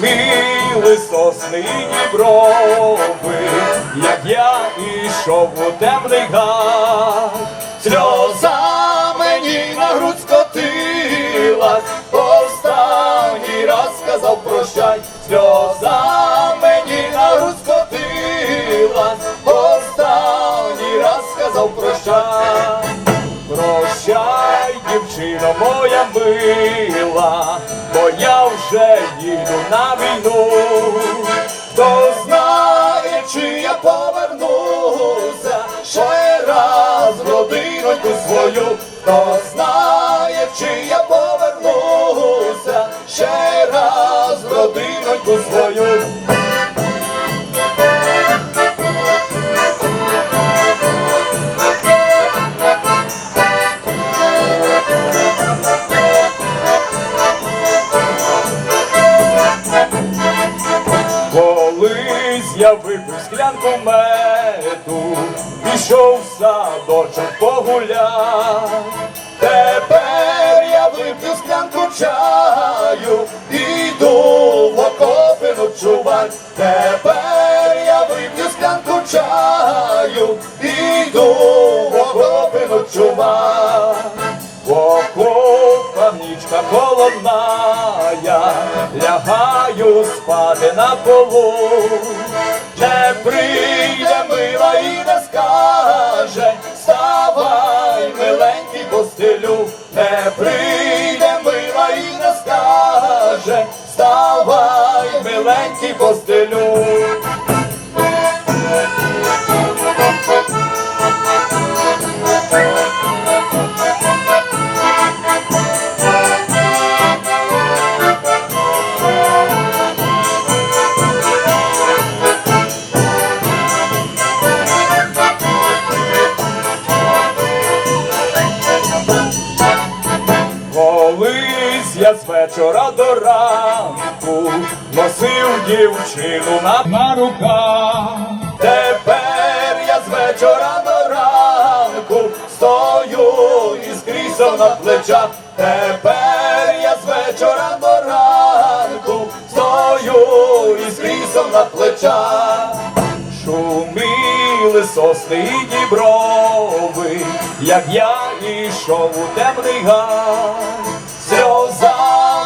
шуміли сосни і діброви, як я ішов у темний гад, сльоза мені на грудь скотилась, останній раз сказав прощай, сльоза Прощай, моя мила, бо я вже їду на війну. Хто знає, чи я повернуся ще раз в родиноньку свою, хто знає, чи я повернуся ще раз в родиноньку свою. Я випив склянку меду, пішов в садочок погуляв. Тепер я вип'ю склянку чаю, іду в окопи ночувать. Тепер я вип'ю склянку чаю, іду в окопи ночувать. В окопах нічка холодная, лягаю спати на полу, не прийде мила і не скаже, вставай, миленький постелю, не прийде мила і не скаже, вставай, миленький постелю. Колись я з вечора до ранку носив дівчину на, руках. Тепер я з вечора до ранку стою із крісом на плечах. Тепер я з вечора до ранку стою із крісом на плечах. Шуміли сосни і діброви, як я ішов у темний гай, сльоза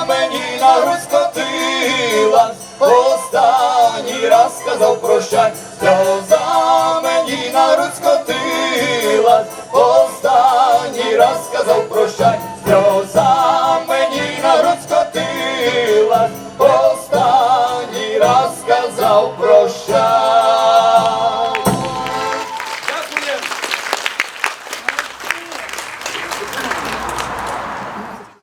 мені на грудь скотилась, останній раз сказав прощай, сльоза мені на грудь скотилась, останній раз сказав прощай, сльоза мені на грудь скотилась, останній раз сказав прощай.